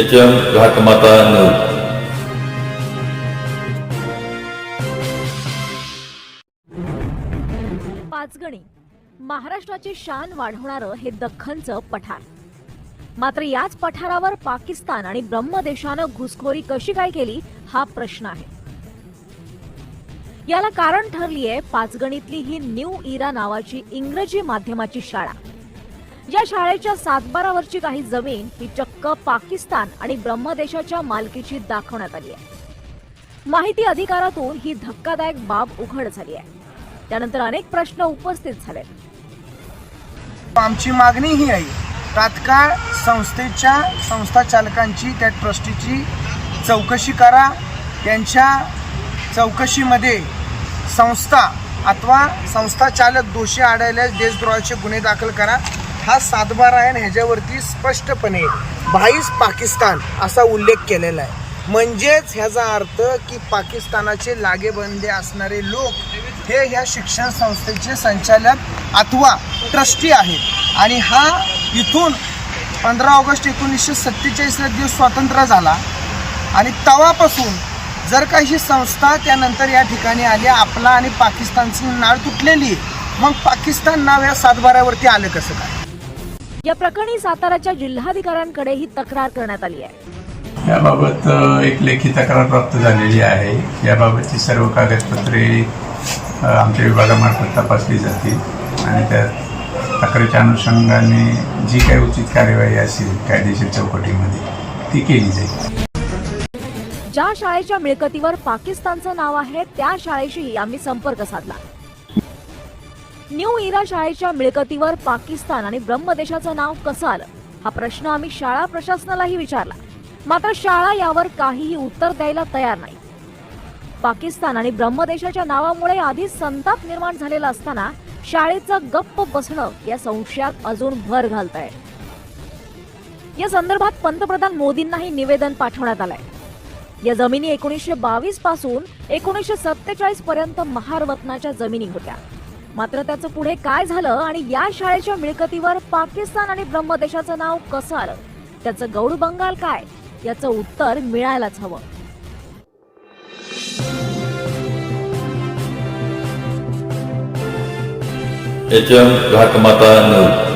H M Ghatmata news Panchgani. महाराष्ट्राची शान वाढवणारं हे दख्खनचं पठार. मात्र याच पठारावर पाकिस्तान आणि ब्रह्मदेशानं घुसखोरी कशी काय केली हा प्रश्न आहे. याला कारण ठरली आहे पाचगणीतली ही न्यू इरा नावाची इंग्रजी माध्यमाची शाळा. या शाळेच्या सातबारावरची काही जमीन ही चक्क हक्क पाकिस्तान आणि ब्रह्मदेशाच्या मालकीची दाखवण्यात आली आहे. माहिती अधिकारातून ही धक्कादायक बाब उघड झाली आहे. त्यानंतर अनेक प्रश्न उपस्थित झाले आमची मागणी ही आहे तात्काळ संस्थेच्या संस्था चालकांची त्या ट्रस्टीची चौकशी करा. त्यांच्या चौकशीमध्ये संस्था अथवा संस्था चालक दोषी आढळल्यास देशद्रोहाचे गुन्हे दाखल करा. हा सातबारा आहे आणि ह्याच्यावरती स्पष्टपणे भाईस पाकिस्तान असा उल्लेख केलेला आहे. म्हणजेच ह्याचा अर्थ की पाकिस्तानाचे लागेबंदे असणारे लोक हे ह्या शिक्षण संस्थेचे संचालक अथवा ट्रस्टी आहेत. आणि हा इथून पंधरा ऑगस्ट एकोणीसशे सत्तेचाळीसला दिवस स्वातंत्र्य झाला. आणि तवापासून जर काही ही संस्था त्यानंतर या ठिकाणी आली आपला आणि पाकिस्तानची नाळ तुटलेली मग पाकिस्तान नाव या सातबाऱ्यावरती आलं कसं काय? या प्रकरणी साताराच्या जिल्हाधिकाऱ्यांकडे ही तक्रार करण्यात आली आहे. याबाबत एक लेखी तक्रार प्राप्त झालेली आहे. याबाबतची सर्व कागदपत्रे आमच्या विभागामार्फत तपासली जातील आणि त्या तक्रारीच्या अनुषंगाने जी काही उचित कार्यवाही असेल कायदेशीर चौकटीमध्ये ती केली जाईल. ज्या शाळेच्या मिळकतीवर पाकिस्तानचं नाव आहे त्या शाळेशीही आम्ही संपर्क साधला. न्यू इरा शाळेच्या मिळकतीवर पाकिस्तान आणि ब्रह्मदेशाचं नाव कसं आलं? हा प्रश्न आम्ही शाळा प्रशासनालाही विचारला. मात्र शाळा यावर काहीही उत्तर द्यायला तयार नाही. पाकिस्तान आणि ब्रह्मदेशाच्या नावामुळे आधीच संताप निर्माण झालेला असताना शाळेचं गप्प बसणं या संशयात अजून भर घालत आहे या संदर्भात पंतप्रधान मोदींनाही निवेदन पाठवण्यात आलंय. या जमिनी एकोणीसशे बावीसपासून एकोणीसशे सत्तेचाळीस पर्यंत महारवतनाच्या जमिनी होत्या. मात्र त्याचं पुढे काय झालं आणि या शाळेच्या मिळकतीवर पाकिस्तान आणि ब्रह्मदेशाचं नाव कसं आलं? त्याचं गौड बंगाल काय? याचं उत्तर मिळायलाच हवं. H M Ghatmata news